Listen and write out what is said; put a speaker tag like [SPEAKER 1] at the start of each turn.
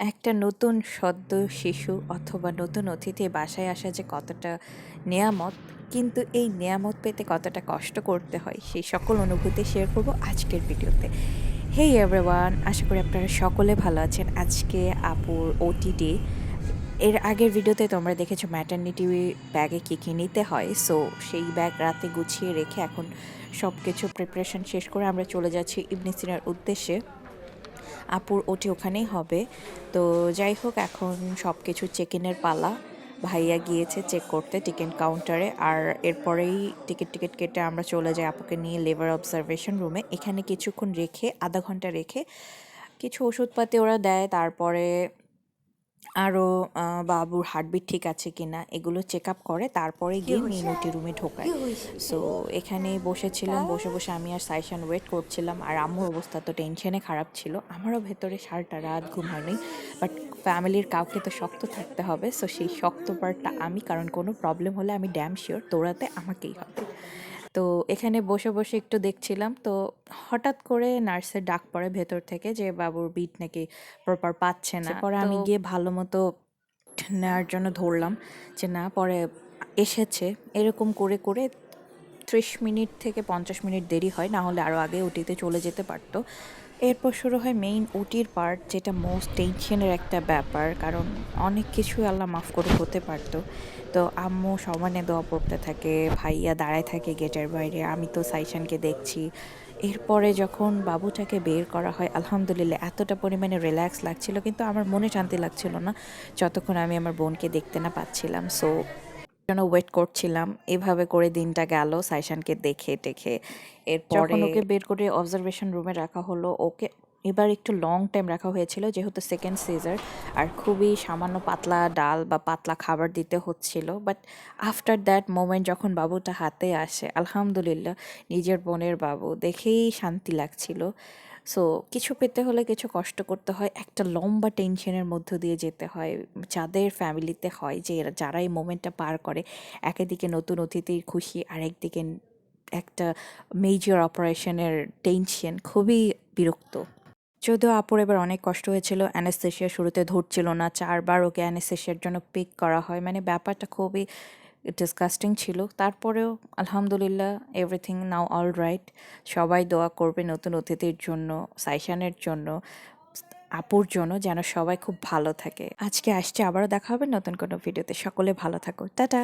[SPEAKER 1] একটা নতুন সদ্য শিশু অথবা নতুন অতিথি বাসায় আসা যে কতটা নেয়ামত, কিন্তু এই নেয়ামত পেতে কতটা কষ্ট করতে হয়, সেই সকল অনুভূতি শেয়ার করব আজকের ভিডিওতে। হেই এভরিওয়ান আশা করি আপনারা সকলে ভালো আছেন। আজকে আপুর ওটি ডে এর আগের ভিডিওতে তোমরা দেখেছ ম্যাটার্নিটি ব্যাগে কী কী নিতে হয় সো সেই ব্যাগ রাতে গুছিয়ে রেখে এখন সব কিছু প্রিপারেশন শেষ করে আমরা চলে যাচ্ছি ইবনে সিনার উদ্দেশ্যে। আপুর ওটি ওখানেই হবে। তো যাই হোক, এখন সব কিছু চেক ইনের পালা। ভাইয়া গিয়েছে চেক করতে টিকিট কাউন্টারে আর এরপরেই টিকিট টিকিট কেটে আমরা চলে যাই আপুকে নিয়ে লেবার অবজারভেশন রুমে এখানে কিছুক্ষণ রেখে, আধা ঘণ্টা রেখে কিছু ওষুধপাতি ওরা দেয়। তারপরে আরও বাবুর হার্টবিট ঠিক আছে কিনা এগুলো চেক আপ করে তারপরে গিয়ে মিনুটি রুমে ঢোকায়। সো এখানে বসেছিলাম বসে বসে আমি আর সাইশান ওয়েট করছিলাম আর আম্মুর অবস্থা তো টেনশনে খারাপ ছিল। আমারও ভেতরে সারাটা রাত ঘুম হয়নি বাট ফ্যামিলির কাউকে তো শক্ত থাকতে হবে সো সেই শক্ত পার্টটা আমি কারণ কোনো প্রবলেম হলে আমি ড্যাম শিওর দৌড়াতে আমাকেই হবে। তো এখানে বসে বসে একটু দেখছিলাম। তো হঠাৎ করে নার্সের ডাক পড়ে ভেতর থেকে যে বাবুর বিট নাকি প্রপার পাচ্ছে না। পরে আমি গিয়ে ভালো মতো নেওয়ার জন্য ধরলাম যে না পরে এসেছে। এরকম করে করে ত্রিশ মিনিট থেকে পঞ্চাশ মিনিট দেরি হয়, না হলে আরও আগে ওটিতে চলে যেতে পারতো। এরপর শুরু হয় মেইন ওটির পার্ট যেটা মোস্ট টেনশনের একটা ব্যাপার, কারণ অনেক কিছুই আল্লাহ মাফ করে হতে পারতো। তো আম্মু সমানে দোয়া পড়তে থাকে, ভাইয়া দাঁড়ায় থাকে গেটের বাইরে, আমি তো সাইশানকে দেখছি। এরপরে যখন বাবুটাকে বের করা হয়, আলহামদুলিল্লাহ এতটা পরিমাণে রিল্যাক্স লাগছিল, কিন্তু আমার মনে শান্তি লাগছিল না, যতক্ষণ আমি আমার বোনকে দেখতে না পাচ্ছিলাম। সো জন্য ওয়েট করছিলাম। এভাবে করে দিনটা গেল সাইশানকে দেখে টেখে। এরপর ওকে বের করে অবজারভেশন রুমে রাখা হলো, ওকে এবার একটু লং টাইম রাখা হয়েছিল, যেহেতু সেকেন্ড সিজার আর খুবই সামান্য পাতলা ডাল বা পাতলা খাবার দিতে হচ্ছিল। বাট আফটার দ্যাট মোমেন্ট যখন বাবুটা হাতে আসে, আলহামদুলিল্লাহ, নিজের বোনের বাবু, দেখেই শান্তি লাগছিল। সো কিছু পেতে হলে কিছু কষ্ট করতে হয়। একটা লম্বা টেনশনের মধ্য দিয়ে যেতে হয়। যাদের ফ্যামিলিতে হয়, যে এরা, যারা এই মোমেন্টটা পার করে, একদিকে নতুন অতিথির খুশি, আরেকদিকে একটা মেজর অপারেশনের টেনশন খুবই বিরক্ত। যদিও আপুর এবার অনেক কষ্ট হয়েছিল অ্যানেস্থেশিয়া শুরুতে ধরছিল না। চারবার ওকে অ্যানেস্থেশিয়ার জন্য পিক করা হয়। মানে ব্যাপারটা খুবই ডিসকাস্টিং ছিল। তারপরেও আলহামদুলিল্লাহ এভরিথিং নাও অল রাইট সবাই দোয়া করবে নতুন অতিথির জন্য, সাইশানের জন্য, আপুর জন্য যেন সবাই খুব ভালো থাকে। আজকে আসছে, আবারও দেখা হবে নতুন কোনো ভিডিওতে সকলে ভালো থাকো। টাটা!